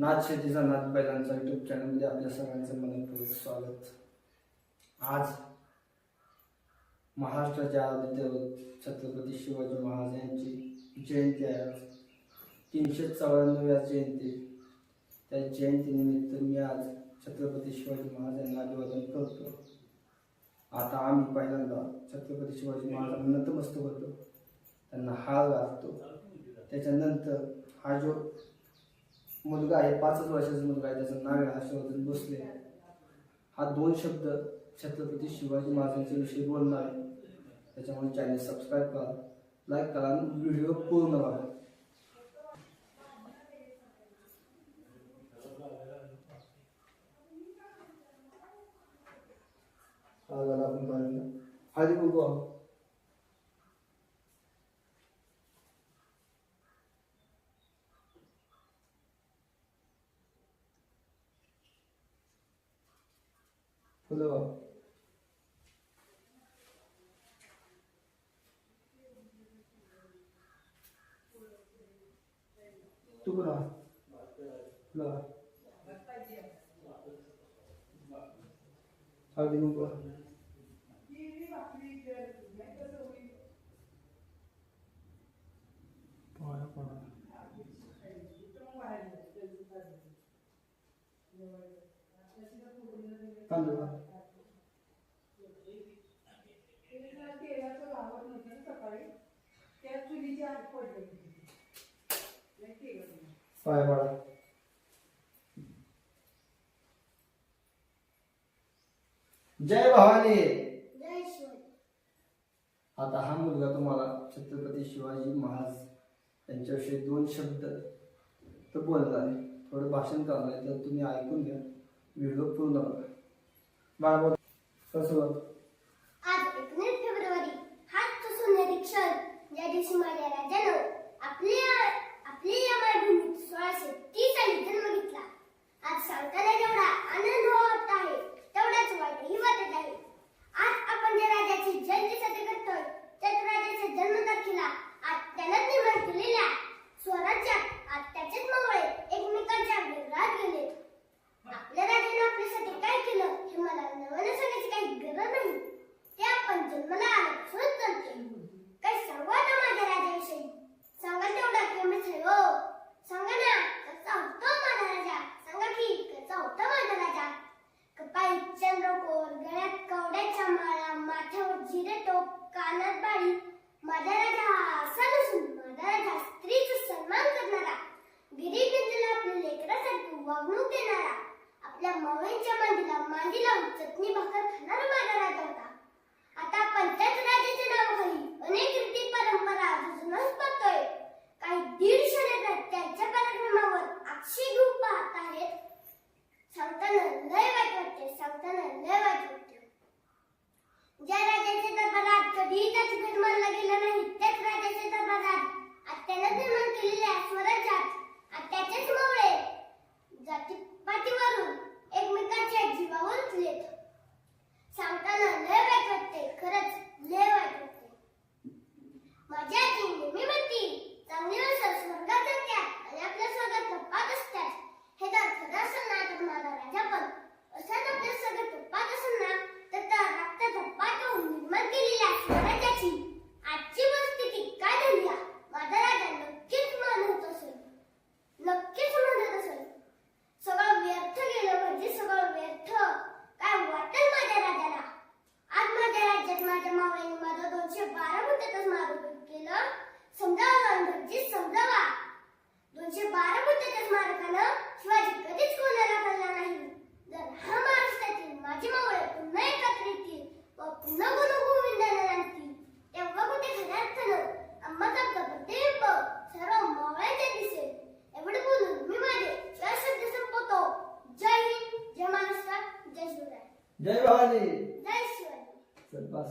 नाथ शेतीचा नाथ बैलांचा युट्यूब चॅनलमध्ये आपल्या सगळ्यांचं मनपूर्वक स्वागत. आज महाराष्ट्राच्या आदित्य छत्रपती शिवाजी महाराज यांची जयंती आहे. तीनशे तीनशे चौऱ्याण्णव्या जयंती. त्या जयंतीनिमित्त मी आज छत्रपती शिवाजी महाराज यांना अभिवादन करतो. आता आम्ही पहिल्यांदा छत्रपती शिवाजी महाराजांना नतमस्तक होतो. त्यांना हार घालतो त्याच्यानंतर हा जो मुलगा आहे पाचच वर्षाचा मुलगा आहे त्याचं नाव आहे हर्षवर्धन भोसले. हा दोन शब्द छत्रपती शिवाजी महाराजांच्या विषयी बोलणार आहे. त्याच्यामुळे चॅनल सबस्क्राईब करा लाईक करा आणि व्हिडिओ पूर्ण बघा. हा झाला आपण पाहिलं. हळदी फुलं तुकडा तू फुलं हळदी कुंकू वाहू. पाया पडा. तांदूळ वाह. पाया पडा. जय भवानी आता हा मुलगा तुम्हाला छत्रपती शिवाजी महाराज यांच्याविषयी दोन शब्द तर बोलणार आहे थोडं भाषण करणार आहे तर तुम्ही ऐकून घ्या व्हिडिओ पूर्ण बघा बाळा बोल आज एकोणीस फेब्रुवारी हाच तो सोनेरी क्षण ज्या दिवशी माझ्या राजानं आपल्या टोप बाळी माझा राजा असा नसून माझा राजा स्त्रीचा सन्मान करणारा. गिरीगंजला आपल्या लेकरासारखी वागणूक देणारा. आपल्या मावळींच्या मांडीला मांडीला चटणी भाकर खाणारा माझा गेला नाही. त्याच राजाच्या दरबारात जय हिंद जय महाराष्ट्र जय शिवराय जय भवानी जय शिवाजी चल बस